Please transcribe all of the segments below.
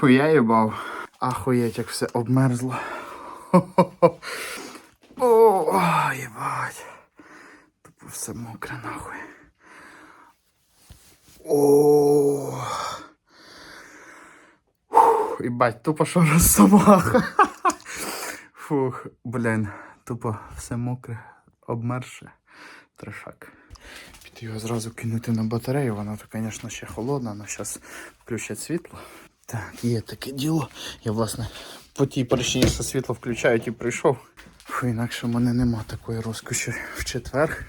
Фу, я їбав. Ахуєть, як все обмерзло. Хо-хо-хо. О, їбать. Тупо все мокре нахуй. О. Фух, Їбать, тупо що розсамаха. Фух, блін, тупо все мокре, обмерше. Трешак. Піти його зразу кинути на батарею, вона то, звісно, ще холодна, але зараз включать світло. Так, є таке діло. Я, власне, по тій причині, що світло включають і прийшов. Фу, інакше в мене нема такої розкоші в четвер,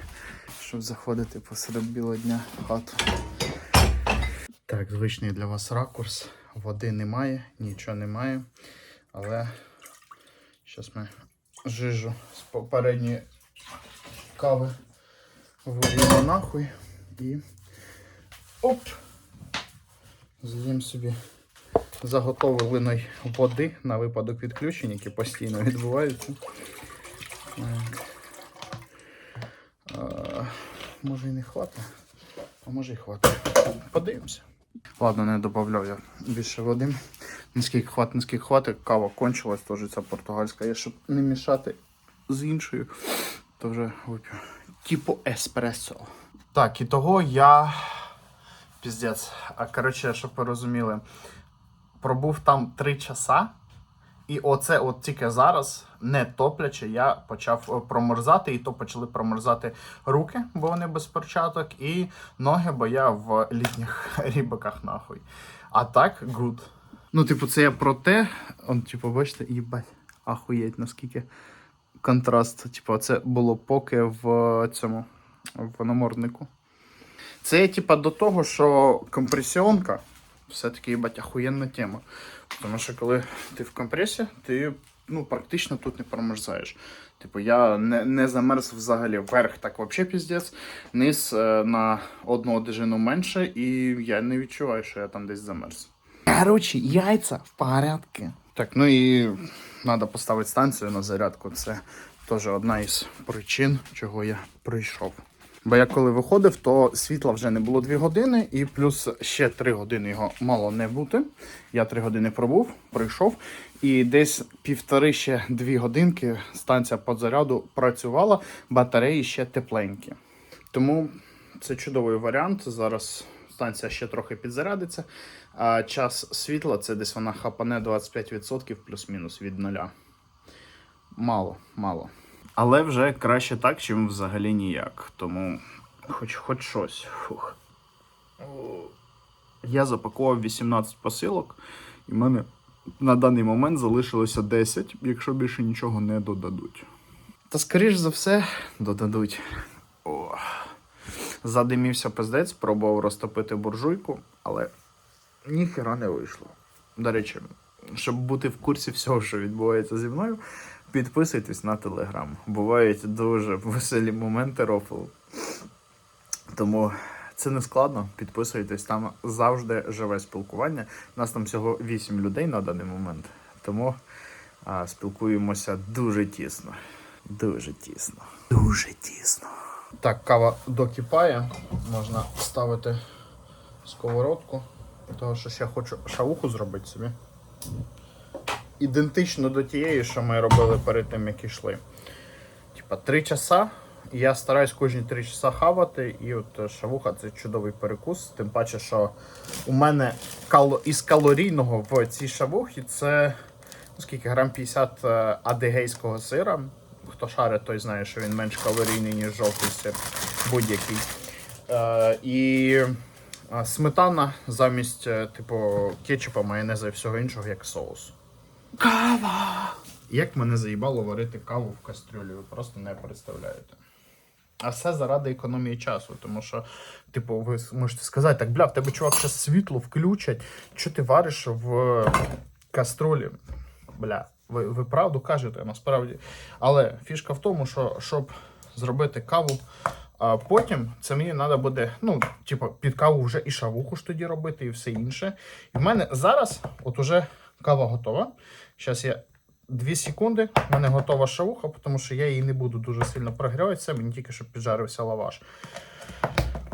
щоб заходити посеред білого дня в хату. Так, звичний для вас ракурс. Води немає, нічого немає. Але зараз ми жижу з попередньої кави виліємо нахуй і оп! З'їм собі заготовленої води на випадок відключень, які постійно відбуваються. Може і не хватить, а може і хватить. Подивимося. Ладно, не додавав я більше води. Наскільки хватить, наскільки хватить, кава кончилась, теж ця португальська. Я щоб не мішати з іншою, то вже вип'ю. Типу еспресо. Так, і того я. Піздець. А коротше, щоб ви розуміли, пробув там 3 часа. І оце от тільки зараз, не топлячи, я почав е, промерзати, і то почали промерзати руки, бо вони без перчаток, і ноги, бо я в літніх рібаках нахуй. А так, good. Ну, типу, це я про те, он, типу, бачите, їбать, ахуєть, наскільки контраст. Типу, це було поки в цьому в наморднику. Це типа до того, що компресіонка все-таки їбать ахуєнна тема. Тому що коли ти в компресі, ти ну, практично тут не промерзаєш. Типу, я не, не замерз взагалі. Верх так взагалі піздець, низ е, на одну одежину менше, і я не відчуваю, що я там десь замерз. Короче, яйця в порядку. Так, ну і треба поставити станцію на зарядку. Це теж одна із причин, чого я прийшов. Бо я коли виходив, то світла вже не було 2 години, і плюс ще 3 години його мало не бути. Я 3 години пробув, прийшов, і десь півтори ще 2 годинки станція по заряду працювала, батареї ще тепленькі. Тому це чудовий варіант. Зараз станція ще трохи підзарядиться. А час світла це десь вона хапане 25% плюс-мінус від нуля. Мало, мало. Але вже краще так, чим взагалі ніяк. Тому хоч хоч щось. Фух. Я запакував 18 посилок, і в мене на даний момент залишилося 10, якщо більше нічого не додадуть. Та скоріш за все, додадуть. О. Задимівся пиздець, пробував розтопити буржуйку, але ніхера не вийшло. До речі, щоб бути в курсі всього, що відбувається зі мною, підписуйтесь на телеграм. Бувають дуже веселі моменти рофлу. Тому це не складно. Підписуйтесь, там завжди живе спілкування. Нас там всього 8 людей на даний момент. Тому а, спілкуємося дуже тісно. Дуже тісно. Дуже тісно. Так, кава докипає. Можна ставити сковородку. Тому що ще хочу шауху зробити собі. Ідентично до тієї, що ми робили перед тим, як йшли. Типа 3 часа. Я стараюсь кожні 3 часа хавати. І от е, шавуха це чудовий перекус. Тим паче, що у мене кало... із калорійного в цій шавухі це ну, скільки грам 50 е, адигейського сира. Хто шарить, той знає, що він менш калорійний, ніж жовтий сир будь-який. Е, і е, сметана замість типу кетчупа, майонеза і всього іншого, як соус. Кава! Як мене заїбало варити каву в кастрюлі, ви просто не представляєте. А все заради економії часу, тому що, типу, ви можете сказати, так, бля, в тебе чувак зараз світло включать, що ти вариш в каструлі? Бля, ви, ви правду кажете, насправді. Але фішка в тому, що щоб зробити каву, а потім це мені треба буде, ну, типу, під каву вже і шавуху ж тоді робити, і все інше. І в мене зараз, от уже кава готова. Зараз я 2 секунди, в мене готова шавуха, тому що я її не буду дуже сильно прогрівати, це мені тільки щоб піджарився лаваш.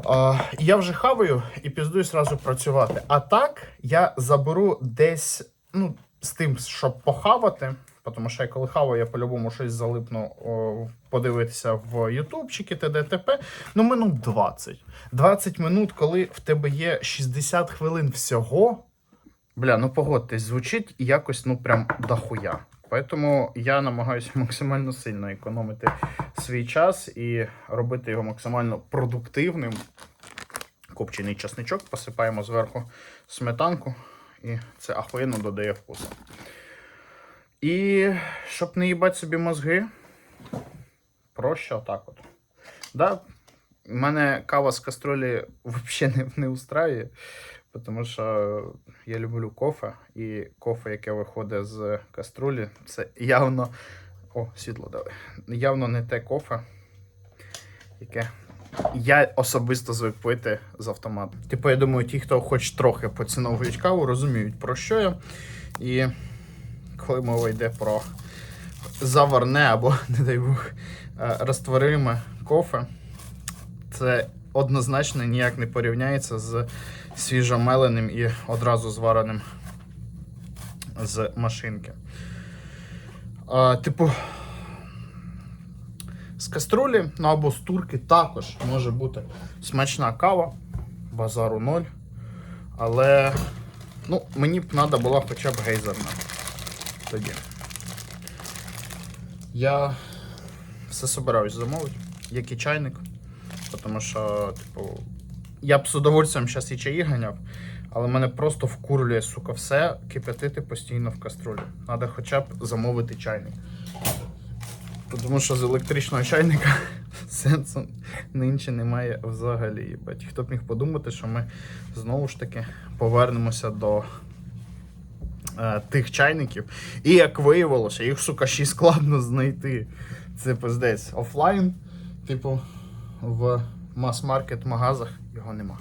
А, я вже хаваю і піздую зразу працювати. А так я заберу десь ну, з тим, щоб похавати. Тому що я коли хаваю, я по-любому щось залипну о, подивитися в ютубчики, т.д. т.п. Ну, минут 20. 20 минут, коли в тебе є 60 хвилин всього. Бля, ну погодьтесь, звучить якось ну прям дохуя. Поэтому я намагаюся максимально сильно економити свій час і робити його максимально продуктивним. Копчений часничок, посипаємо зверху сметанку, і це ахуєнно додає вкусу. І щоб не їбати собі мозги, проще отак от. Да, мене кава з кастролі взагалі не, не устраює, тому що я люблю кофе, і кофе, яке виходить з каструлі, це явно. О, світло дали. Явно не те кофе, яке я особисто звик пити з автомату. Типу, я думаю, ті, хто хоч трохи поціновують каву, розуміють, про що я. І коли мова йде про заварне або, не дай Бог, е, розтвориме кофе, це однозначно ніяк не порівняється з свіжомеленим і одразу звареним з машинки. А, типу, з каструлі, ну або з турки також може бути смачна кава, базару ноль. Але ну, мені б треба була хоча б гейзерна. Тоді. Я все собираюсь замовити, як і чайник. Тому що, типу, я б з удовольствием зараз і чаї ганяв, але мене просто вкурлює, сука, все кип'ятити постійно в каструлі. Треба хоча б замовити чайник. Тому що з електричного чайника сенсу нинче немає взагалі. Їбать. Хто б міг подумати, що ми знову ж таки повернемося до е, тих чайників. І як виявилося, їх, сука, ще й складно знайти. Це пиздець. Офлайн, типу, в мас-маркет магазах його нема.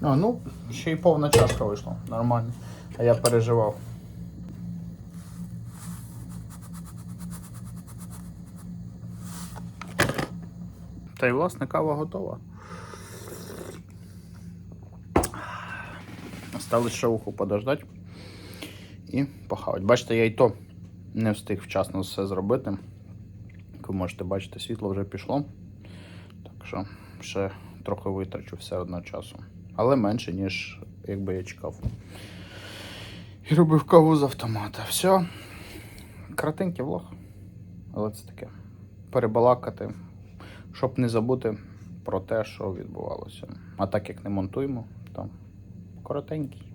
А, ну, ще й повна чашка вийшла. Нормально. А я переживав. Та й власне кава готова. Осталось ще уху подождати і похавати. Бачите, я і то не встиг вчасно все зробити. Як ви можете бачити, світло вже пішло. Так що ще трохи витрачу все одно часу. Але менше, ніж якби я чекав. І робив каву з автомата. Все. Кратенький влог. Але це таке. Перебалакати, щоб не забути про те, що відбувалося. А так як не монтуємо, то коротенький.